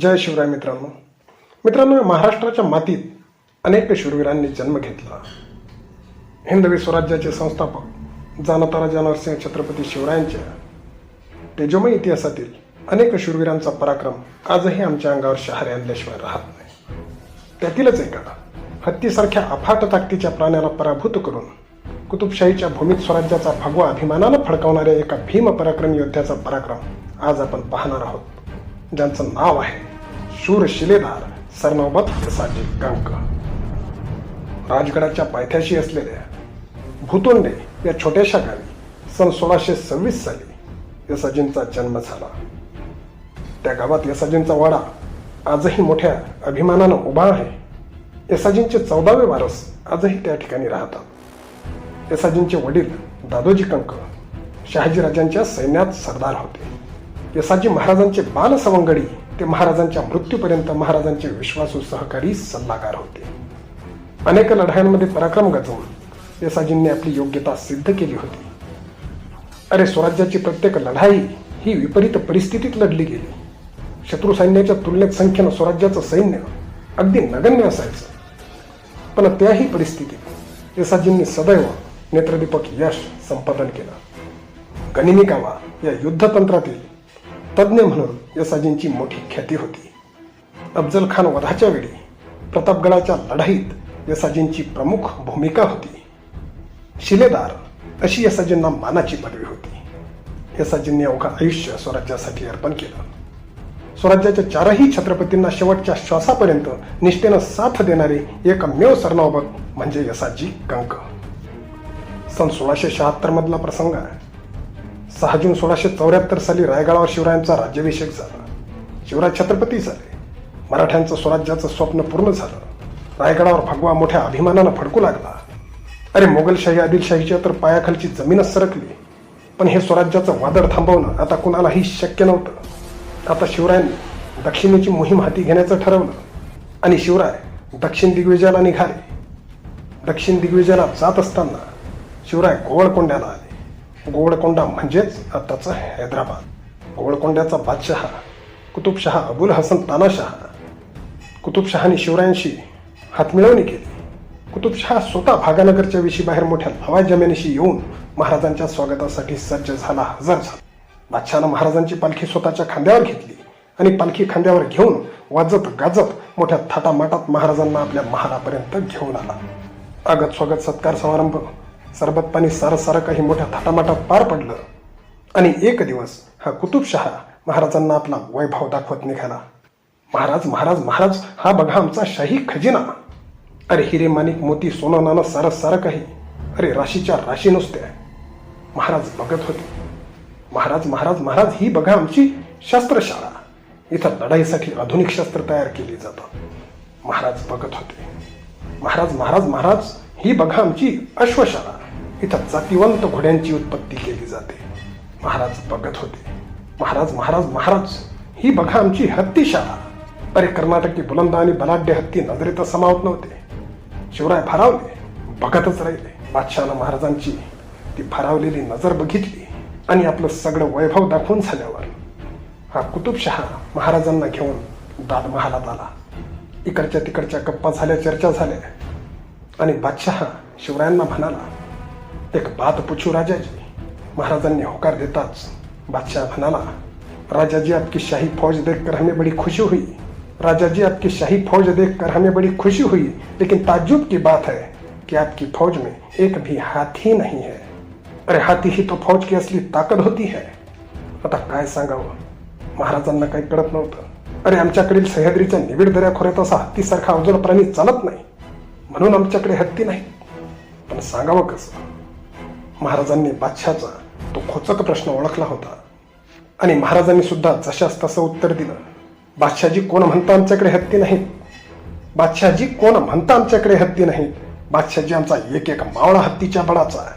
जय शिवराय मित्रांनो. मित्रांनो महाराष्ट्राच्या मातीत अनेक शूरवीरांनी जन्म घेतला. हिंदवी स्वराज्याचे संस्थापक जाणतारा राजा नरसिंह छत्रपती शिवरायांच्या तेजोमय इतिहासातील अनेक शूरवीरांचा पराक्रम आजही आमच्या अंगावर शहारे आणल्याशिवाय राहत नाही. त्यातीलच एका हत्तीसारख्या अफाट ताकदीच्या प्राण्याला पराभूत करून कुतुबशाहीच्या भूमीत स्वराज्याचा भगवा अभिमानानं फडकावणाऱ्या एका भीम पराक्रम योद्ध्याचा पराक्रम आज आपण पाहणार आहोत. ज्यांचं नाव आहे शूर शिलेदार सरनौबत यसाजी कंक राजगडाच्या पायथ्याशी असलेल्या भूतोंडे या छोट्याशा गावी सन सोळाशे सव्वीस साली यसाजींचा जन्म झाला. त्या गावात यसाजींचा वाडा आजही मोठ्या अभिमानानं उभा आहे. यसाजींचे चौदावे वारस आजही त्या ठिकाणी राहतात. यसाजींचे वडील दादोजी कंक शहाजीराजांच्या सैन्यात सरदार होते. यसाजी महाराजांचे बालसवंगडी ते महाराजांच्या मृत्यूपर्यंत महाराजांचे विश्वासू सहकारी सल्लागार होते. अनेक लढायांमध्ये पराक्रम गाजवून यसाजींनी आपली योग्यता सिद्ध केली होती. अरे स्वराज्याची प्रत्येक लढाई ही विपरीत परिस्थितीत लढली गेली. शत्रू सैन्याच्या तुलनेत संख्येनं स्वराज्याचं सैन्य अगदी नगण्य असायचं. पण त्याही परिस्थितीत यसाजींनी सदैव नेत्रदीपक यश संपादन केलं. गनिमी कावा या युद्धतंत्रातील तज्ज्ञ म्हणून यसाजींची मोठी ख्याती होती. अफजल खान वधाच्या वेळी प्रतापगडाच्या लढाईत यसाजींची प्रमुख भूमिका होती. शिलेदार अशी यसाजींना मानाची पदवी होती. यसाजींनी अवघं आयुष्य स्वराज्यासाठी अर्पण केलं. स्वराज्याच्या चारही छत्रपतींना शेवटच्या श्वासापर्यंत निष्ठेनं साथ देणारे एकमेव सरनावबत म्हणजे यसाजी कंक. सन सोळाशे शहात्तर मधला प्रसंग आहे. सहा जून सोळाशे चौऱ्याहत्तर साली रायगडावर शिवरायांचा राज्याभिषेक झाला. शिवराज छत्रपती झाले. मराठ्यांचं स्वराज्याचं स्वप्न पूर्ण झालं. रायगडावर भगवा मोठ्या अभिमानानं फडकू लागला. अरे मोगलशाही आदिलशाहीच्या तर पायाखालची जमीनच सरकली. पण हे स्वराज्याचं वादळ थांबवणं आता कुणालाही शक्य नव्हतं. आता शिवरायांनी दक्षिणेची मोहीम हाती घेण्याचं ठरवलं आणि शिवराय दक्षिण दिग्विजयाला निघाले. दक्षिण दिग्विजयाला जात असताना शिवराय गोवळकोंड्याला आले. गोवळकोंडा म्हणजेच आताचं हैदराबाद. गोवळकोंड्याचा बादशहा कुतुबशहा अबुल हसन तानाशहा कुतुबशहाने शिवरायांशी हातमिळवणी केली. कुतुबशहा स्वतः भागानगरच्या विशीबाहेर मोठ्या लवा जमिनीशी येऊन महाराजांच्या स्वागतासाठी सज्ज झाला हजर झाला. बादशहानं महाराजांची पालखी स्वतःच्या खांद्यावर घेतली आणि पालखी खांद्यावर घेऊन वाजत गाजत मोठ्या थाटामाटात महाराजांना आपल्या महालापर्यंत घेऊन आला. आगत स्वागत सत्कार समारंभ सरबत पाणी सारं सारं काही मोठ्या थाटामाटात पार पडलं. आणि एक दिवस हा कुतुबशहा महाराजांना आपला वैभव दाखवत निघाला. महाराज महाराज महाराज हा बघा आमचा शाही खजिना. अरे हिरे माणिक मोती सोनं नाणं सारं सारं काही. अरे राशीच्या राशी नुसत्या. महाराज बघत होते. महाराज महाराज महाराज ही बघा आमची शस्त्रशाळा. इथं लढाईसाठी आधुनिक शस्त्र तयार केली जातात. महाराज बघत होते. महाराज महाराज महाराज ही बघा आमची अश्वशाळा इथं जातिवंत घोड्यांची उत्पत्ती केली जाते. महाराज बघत होते. महाराज महाराज महाराज ही बघा आमची हत्तीशाळा अरे कर्नाटकी बुलंद आणि बलाढ्य हत्ती नजरेत समावत नव्हते. शिवराय भारावले बघतच राहिले. बादशहानं महाराजांची ती भारावलेली नजर बघितली आणि आपलं सगळं वैभव दाखवून झाल्यावर हा कुतुबशहा महाराजांना घेऊन दाद महालात आला. इकडच्या तिकडच्या गप्पा झाल्या चर्चा झाल्या. आणि बादशहा शिवरायांना म्हणाला, एक बात पुछू राजाजी. महाराजांनी होकार देताच बादशाह म्हणाला राजा जी आपकी शाही फौज देखकर हमें बड़ी खुशी हुई. राजा जी आपकी शाही फौज देखकर हमें बड़ी खुशी हुई, लेकिन ताज्जुब की बात है कि आपकी फौज में एक भी हाथी नहीं है। अरे, हाथी ही तो फौज की असली ताकद होती है। आता काय सांगावं? महाराजांना काही कळत नव्हतं. अरे, आमच्याकडील सह्याद्रीच्या निविड दऱ्याखोऱ्यात असा हत्तीसारखा अवजड प्राणी चालत नाही. म्हणून आमच्याकडे हत्ती नाही. पण सांगावं कसं? महाराजांनी बादशाचा तो खोचक प्रश्न ओळखला होता. आणि महाराजांनी सुद्धा जशास तसं उत्तर दिलं. बादशाहजी कोण म्हणता आमच्याकडे हत्ती नाहीत? बादशाहजी कोण म्हणता आमच्याकडे हत्ती नाहीत? बादशाहजी आमचा एक एक मावळा हत्तीच्या बळाचा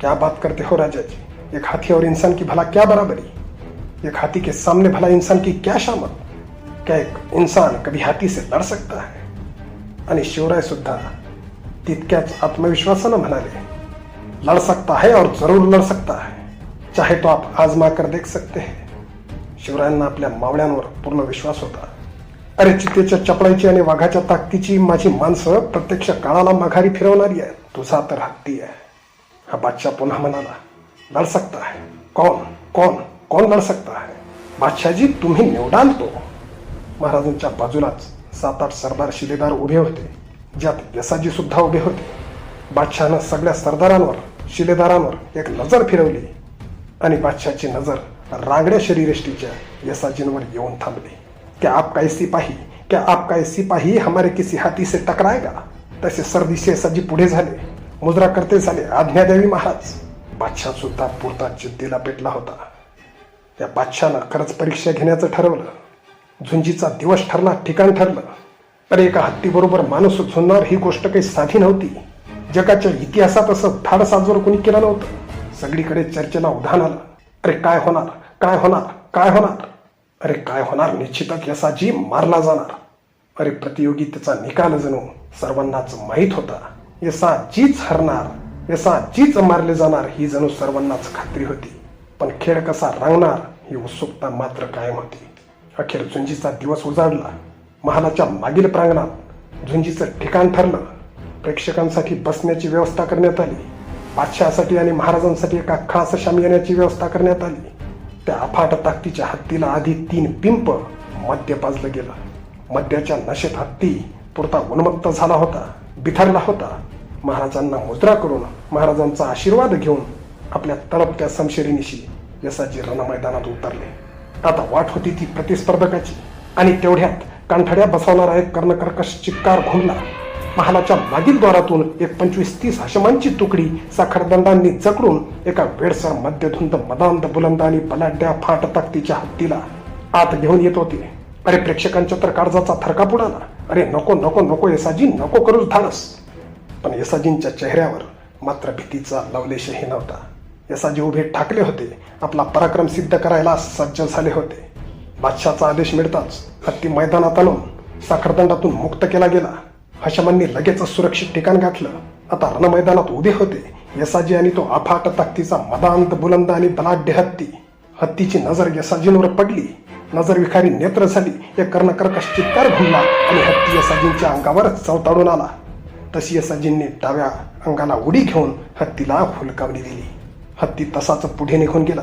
क्या बात करते हो राजाजी? एक हाथी और इंसान की भला क्या बराबरी? एक हाथी के सामने भला इंसान की क्या शामत? क्या एक इंसान कभी हाथी से लड़ सकता है? आणि शिवराय सुद्धा तितक्याच आत्मविश्वासानं म्हणाले लड़ सकता है और जरूर लड़ सकता है. चाहे तो आप आजमा कर देख सकते हैं. शिवरायांना आपल्या मावळ्यांवर पूर्ण विश्वास होता. अरे चितेच्या चपळाईची आणि वाघाच्या ताकदीची माझी माणसं प्रत्यक्ष काळाला माघारी फिरवणारी आहे तुझा तर हत्ती आहे. हा बादशाह पुन्हा म्हणाला लढ सकता है. कौन कौन कौन लढ सकता है? बादशाहजी तुम्ही निवडाल तो. महाराजांच्या बाजूलाच सात आठ सरदार शिलेदार उभे होते. ज्यात यसाजी सुद्धा उभे होते. बादशहानं सगळ्या सरदारांवर शिलेदारांवर एक नजर फिरवली आणि बादशाहची नजर रांगड्या शरीरष्टीच्या यसाजींवर येऊन थांबली. क्या आपका ये सिपाही? क्या आपका ये सिपाही हमारे किसी हाती से टकराएगा तसे सरदिशे यसाजी पुढे झाले. मुजरा करते झाले. आज्ञा द्यावी महाराज. बादशाह सुद्धा पुरता जिद्दीला पेटला होता. त्या बादशानं खरंच परीक्षा घेण्याचं ठरवलं. झुंजीचा दिवस ठरला ठिकाण ठरलं. अरे एका हत्तीबरोबर माणूस झुंजणार ही गोष्ट काही साधी नव्हती. जगाच्या इतिहासात असं धाड साजवर कोणी केलं नव्हतं. सगळीकडे चर्चेला उधाण आलं. अरे काय होणार? काय होणार? काय होणार? अरे काय होणार? निश्चितच यसाजी मारला जाणार. अरे प्रतियोगितेचा निकाल जणू सर्वांनाच माहीत होता. यसा जीच हरणार यसा जीच मारले जाणार ही जणू सर्वांनाच खात्री होती. पण खेळ कसा रंगणार ही उत्सुकता मात्र कायम होती. अखेर झुंजीचा दिवस उजाडला महालाच्या मागील प्रांगणात झुंजीचं ठिकाण ठरलं. प्रेक्षकांसाठी बसण्याची व्यवस्था करण्यात आली. बादशहासाठी आणि महाराजांसाठी एका खास शामियान्याची व्यवस्था करण्यात आली. त्या अफाट ताकदीच्या हत्तीला आधी तीन पिंप मद्य पाजलं गेलं. मद्याच्या नशेत हत्ती पुरता उन्मत्त झाला होता बिथरला होता. महाराजांना मुद्रा करून महाराजांचा आशीर्वाद घेऊन आपल्या तळपत्या समशेरीनिशी यसाजी रणमैदानात उतरले. आता वाट होती ती प्रतिस्पर्धकाची. आणि तेवढ्यात कांठड्या बसवणारा एक कर्णकर्कश चिक्कार घुमला महालाच्या मागील द्वारातून एक पंचवीस तीस हशमांची तुकडी साखरदंडांनी जकडून एका वेडसर मध्यधुंद मदांत बुलंद आणि बलाढ्या फाट ताकदीच्या हत्तीला आत घेऊन येत होते. अरे प्रेक्षकांच्या तर काळजाचा थरका बुडाला अरे नको नको नको येसाजी नको करूच धाडस. पण येसाजींच्या चेहऱ्यावर मात्र भीतीचा लवलेशही नव्हता. यसाजी उभे ठाकले होते. आपला पराक्रम सिद्ध करायला सज्ज झाले होते. बादशाचा आदेश मिळताच हत्ती मैदानात आणून साखरदंडातून मुक्त केला गेला. हशमांनी लगेच सुरक्षित ठिकाण गाठलं. आता रणमैदानात उभे होते. यसाजी आणि तो अफाट ताकदीचा मदांत बुलंद आणि बलाढ्य हत्ती. हत्तीची नजर यसाजींवर पडली. नजर विखारी नेत्र झाली. या कर्णकर्कश चित्कार भुलला आणि हत्ती यसाजींच्या अंगावरच चवताडून आला. तशी यसाजींनी डाव्या अंगाला उडी घेऊन हत्तीला हुलकावणी दिली. हत्ती तसाच पुढे निघून गेला.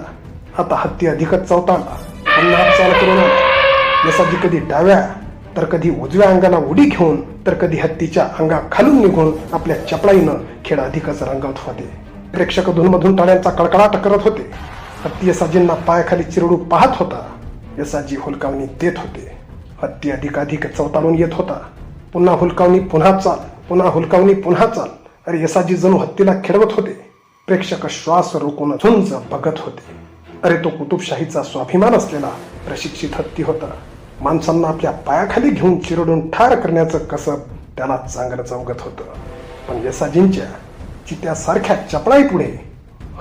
आता हत्ती अधिकच चवताळला पुन्हा चाल करून आला. यसाजी कधी डाव्या तर कधी उजव्या अंगाला उडी घेऊन तर कधी हत्तीच्या अंगा खालून निघून आपल्या चपळाईनं खेळ अधिकच रंगवत होते. प्रेक्षक धूनमधून टाळ्यांचा कडकडाट करत होते. हत्ती यसाजींना पायाखाली चिरडू पाहत होता. यसाजी हुलकावणी देत होते. हत्ती अधिकाधिक चवताळून येत होता. पुन्हा हुलकावणी पुन्हा चाल पुन्हा हुलकावणी पुन्हा चाल. अरे यसाजी जणू हत्तीला खेळवत होते. प्रेक्षक श्वास रोखून झुंज बघत होते. अरे तो कुतुबशाहीचा स्वाभिमान असलेला प्रशिक्षित हत्ती होता. माणसांना आपल्या पायाखाली घेऊन चिरडून ठार करण्याचं कसब त्याला चांगलं चौगत होतं. पण यसाजींच्या चित्यासारख्या चपळाई पुढे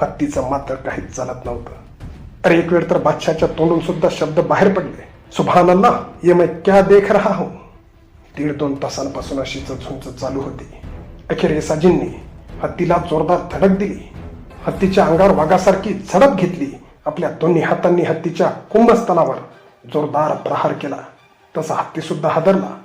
हत्तीचं मात्र काहीच चालत नव्हतं. अरे एक वेळ तर बादशाच्या तोंडून सुद्धा शब्द बाहेर पडले. सुभान अल्लाह ये मैं क्या देख रहा हूं? दीड दोन तासांपासून अशीच झुंज चालू होती. अखेर येसाजींनी हत्तीला जोरदार धडक दिली. हत्तीच्या अंगावर वाघासारखी झडप घेतली. आपल्या दोन्ही हातांनी हत्तीच्या कुंभस्थलावर जोरदार प्रहार केला. तसा हत्ती सुद्धा हादरला.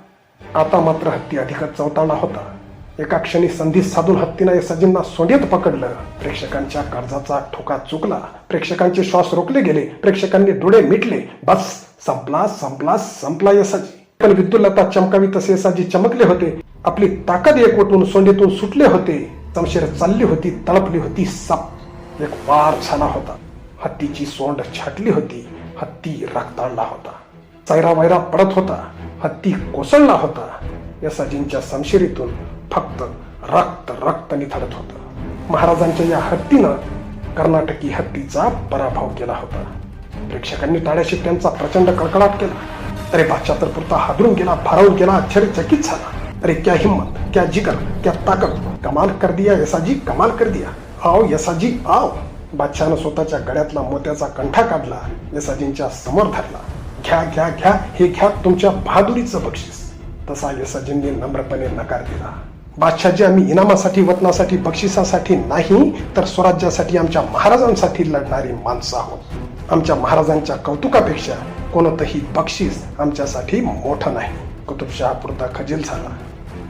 आता मात्र हत्ती अधिकच चवताळला होता. एका क्षणी संधी साधून हत्तीनं सजींना सोंडेत पकडलं. प्रेक्षकांच्या कर्जाचा ठोका चुकला. प्रेक्षकांचे श्वास रोखले गेले. प्रेक्षकांनी डोळे मिटले. बस संपला संपला संपला यसाजी पण विद्युलता चमकावी तसे येसाजी चमकले होते. आपली ताकद एकवटून सोंडेतून सुटले होते. समशेर चालली होती तळपली होती साप. एक वार झाला होता. हत्तीची सोंड छाटली होती हत्ती रक्ताळला होता. चैरा वैरा पडत होता हत्ती कोसळला होता. या सजींच्या समशिरीतून फक्त रक्त रक्त निथडत होतं. महाराजांच्या या हत्तीनं कर्नाटकी हत्तीचा पराभव केला होता. प्रेक्षकांनी टाळ्याशी त्यांचा प्रचंड कडकडाट केला. तरी बादशाह पुरता हादरून गेला भारावून गेला आश्चर्यचकित झाला. अरे क्या हिम्मत क्या जिक्र क्या ताकद कमाल कर दिया यसाजी कमाल कर दिया। आओ यसाजी आओ। बादशहानं स्वतःच्या गळ्यातला मोत्याचा कंठा काढला यसाजींच्या समोर धरला. घ्या घ्या घ्या हे घ्या तुमच्या बहादुरीचं बक्षीस. तसा यसाजींनी नम्रपणे नकार दिला. बादशाहजी आम्ही इनामासाठी वतनासाठी बक्षिसासाठी नाही तर स्वराज्यासाठी आमच्या महाराजांसाठी लढणारी माणसं आहोत. आमच्या महाराजांच्या कौतुकापेक्षा कोणतंही बक्षीस आमच्यासाठी मोठं नाही. कुतुबशहा पुरता खजील झाला.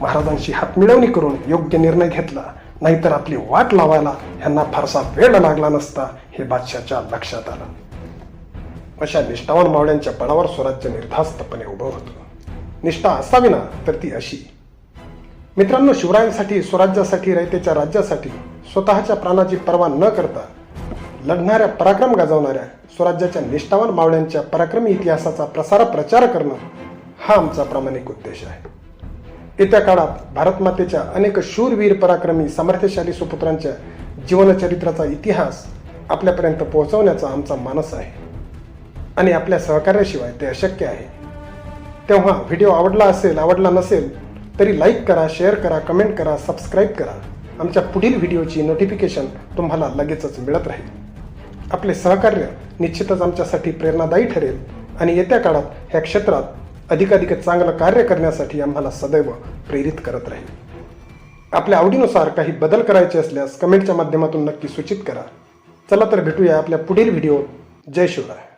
महाराजांशी हातमिळवणी करून योग्य निर्णय घेतला. नाहीतर आपली वाट लावायला ह्यांना फारसा वेळ लागला नसता हे बादशाच्या लक्षात आलं. अशा निष्ठावान मावळ्यांच्या बळावर स्वराज्य निर्धास्तपणे उभं होतं. निष्ठा असावी ना तर ती अशी. मित्रांनो शिवरायांसाठी स्वराज्यासाठी रयतेच्या राज्यासाठी स्वतःच्या प्राणाची पर्वा न करता लढणाऱ्या पराक्रम गाजवणाऱ्या स्वराज्याच्या निष्ठावान मावळ्यांच्या पराक्रमी इतिहासाचा प्रसार प्रचार करणं हा आमचा प्रामाणिक उद्देश आहे. येत्या काळात भारतमातेच्या अनेक शूरवीर पराक्रमी सामर्थ्यशाली सुपुत्रांच्या जीवनचरित्राचा इतिहास आपल्यापर्यंत पोहोचवण्याचा आमचा मानस आहे. आणि आपल्या सहकार्याशिवाय ते अशक्य आहे. तेव्हा व्हिडिओ आवडला असेल आवडला नसेल तरी लाईक करा शेअर करा कमेंट करा सबस्क्राईब करा. आमच्या पुढील व्हिडिओची नोटिफिकेशन तुम्हाला लगेचच मिळत राहील. आपले सहकार्य निश्चितच आमच्यासाठी प्रेरणादायी ठरेल. आणि येत्या काळात ह्या क्षेत्रात अधिकाधिक चांगलं कार्य करण्यासाठी आम्हाला सदैव प्रेरित करत राहील. आपल्या आवडीनुसार काही बदल करायचे असल्यास कमेंटच्या माध्यमातून नक्की सूचित करा. चला तर भेटूया आपल्या पुढील व्हिडिओ जय शिवराय.